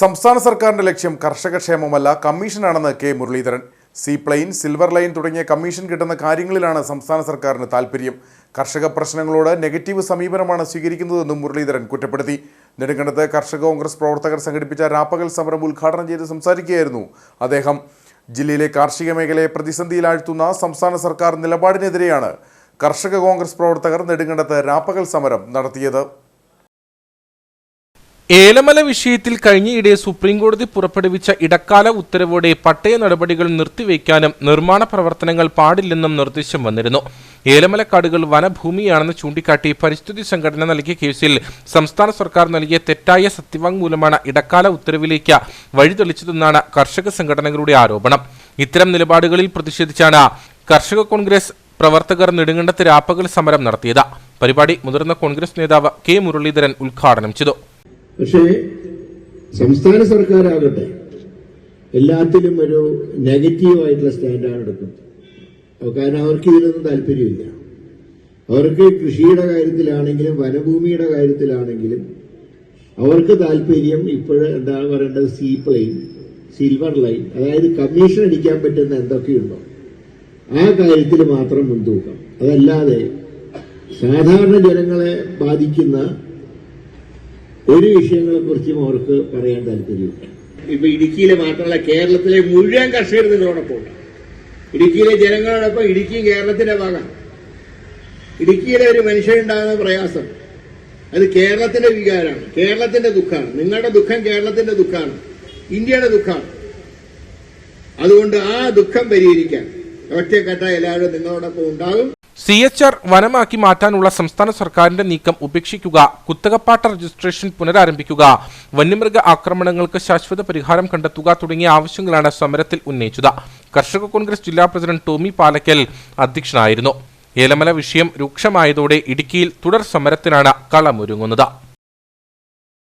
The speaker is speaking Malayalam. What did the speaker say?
സംസ്ഥാന സർക്കാരിന്റെ ലക്ഷ്യം കർഷകക്ഷേമമല്ല കമ്മീഷനാണെന്ന് K. Muraleedharan. Sea plane silver line തുടങ്ങിയ കമ്മീഷൻ കിട്ടുന്ന കാര്യങ്ങളിലാണ് സംസ്ഥാന സർക്കാരിന് താൽപ്പര്യം കർഷക പ്രശ്നങ്ങളോട് നെഗറ്റീവ് സമീപനമാണ് സ്വീകരിക്കുന്നതെന്നും മുരളീധരൻ കുറ്റപ്പെടുത്തി. നെടുങ്കണ്ടത്ത് കർഷക കോൺഗ്രസ് പ്രവർത്തകർ സംഘടിപ്പിച്ച രാപ്പകൽ സമരം ഉദ്ഘാടനം ചെയ്ത് സംസാരിക്കുകയായിരുന്നു അദ്ദേഹം. ജില്ലയിലെ കാർഷിക മേഖലയെ പ്രതിസന്ധിയിലാഴ്ത്തുന്ന സംസ്ഥാന സർക്കാർ നിലപാടിനെതിരെയാണ് കർഷക കോൺഗ്രസ് പ്രവർത്തകർ നെടുങ്കണ്ടത്ത് രാപ്പകൽ സമരം നടത്തിയത്. ഏലമല വിഷയത്തിൽ കഴിഞ്ഞയിടെ സുപ്രീംകോടതി പുറപ്പെടുവിച്ച ഇടക്കാല ഉത്തരവോടെ പട്ടയ നടപടികൾ നിർത്തിവെക്കാനും നിർമ്മാണ പ്രവർത്തനങ്ങൾ പാടില്ലെന്നും നിർദ്ദേശം വന്നിരുന്നു. ഏലമലക്കാടുകൾ വനഭൂമിയാണെന്ന് ചൂണ്ടിക്കാട്ടി പരിസ്ഥിതി സംഘടന നൽകിയ കേസിൽ സംസ്ഥാന സർക്കാർ നൽകിയ തെറ്റായ സത്യവാങ്മൂലമാണ് ഇടക്കാല ഉത്തരവിലേക്ക് വഴിതെളിച്ചതെന്നാണ് കർഷക സംഘടനകളുടെ ആരോപണം. ഇത്തരം നിലപാടുകളിൽ പ്രതിഷേധിച്ചാണ് കർഷക കോൺഗ്രസ് പ്രവർത്തകർ നെടുങ്കണ്ടത്ത് രാപ്പകൽ സമരം നടത്തിയത്. പരിപാടി മുതിർന്ന കോൺഗ്രസ് നേതാവ് കെ മുരളീധരൻ ഉദ്ഘാടനം ചെയ്തു. പക്ഷേ സംസ്ഥാന സർക്കാരാകട്ടെ എല്ലാത്തിലും ഒരു നെഗറ്റീവായിട്ടുള്ള സ്റ്റാൻഡാണ് എടുക്കുന്നത് കാരണം അവർക്ക് ഇതിലൊന്നും താല്പര്യമില്ല. അവർക്ക് കൃഷിയുടെ കാര്യത്തിലാണെങ്കിലും വനഭൂമിയുടെ കാര്യത്തിലാണെങ്കിലും അവർക്ക് താല്പര്യം ഇപ്പോഴും എന്താണ് പറയേണ്ടത്? സീ പ്ലെയിൻ സിൽവർ ലൈൻ അതായത് കമ്മീഷൻ അടിക്കാൻ പറ്റുന്ന എന്തൊക്കെയുണ്ടോ ആ കാര്യത്തിൽ മാത്രം മുൻതൂക്കം. അതല്ലാതെ സാധാരണ ജനങ്ങളെ ബാധിക്കുന്ന ഒരു വിഷയങ്ങളെ കുറിച്ചും അവർക്ക് പറയാൻ താല്പര്യമില്ല. ഇപ്പൊ ഇടുക്കിയിലെ മാത്രമല്ല കേരളത്തിലെ മുഴുവൻ കർഷകർ ഉണ്ട് ഇടുക്കിയിലെ ജനങ്ങളോടൊപ്പം ഇടുക്കി കേരളത്തിന്റെ ഭാഗം ഇടുക്കിയിലെ ഒരു മനുഷ്യനുണ്ടാകുന്ന പ്രയാസം അത് കേരളത്തിന്റെ വികാരമാണ് കേരളത്തിന്റെ ദുഃഖമാണ്. നിങ്ങളുടെ ദുഃഖം കേരളത്തിന്റെ ദുഃഖമാണ് ഇന്ത്യയുടെ ദുഃഖമാണ്. അതുകൊണ്ട് ആ ദുഃഖം പരിഹരിക്കാൻ ഒറ്റക്കെട്ട എല്ലാവരും നിങ്ങളോടൊപ്പം ഉണ്ടാകും. സി എച്ച് ആർ വനമാക്കി മാറ്റാനുള്ള സംസ്ഥാന സർക്കാരിന്റെ നീക്കം ഉപേക്ഷിക്കുക കുത്തകപ്പാട്ട രജിസ്ട്രേഷൻ പുനരാരംഭിക്കുക വന്യമൃഗ ആക്രമണങ്ങൾക്ക് ശാശ്വത പരിഹാരം കണ്ടെത്തുക തുടങ്ങിയ ആവശ്യങ്ങളാണ് സമരത്തിൽ ഉന്നയിച്ചത്. കർഷക കോൺഗ്രസ് ജില്ലാ പ്രസിഡന്റ് ടോമി പാലക്കൽ അധ്യക്ഷനായിരുന്നു. ഏലമല വിഷയം രൂക്ഷമായതോടെ ഇടുക്കിയിൽ തുടർ സമരത്തിനാണ് കളമൊരുങ്ങുന്നത്.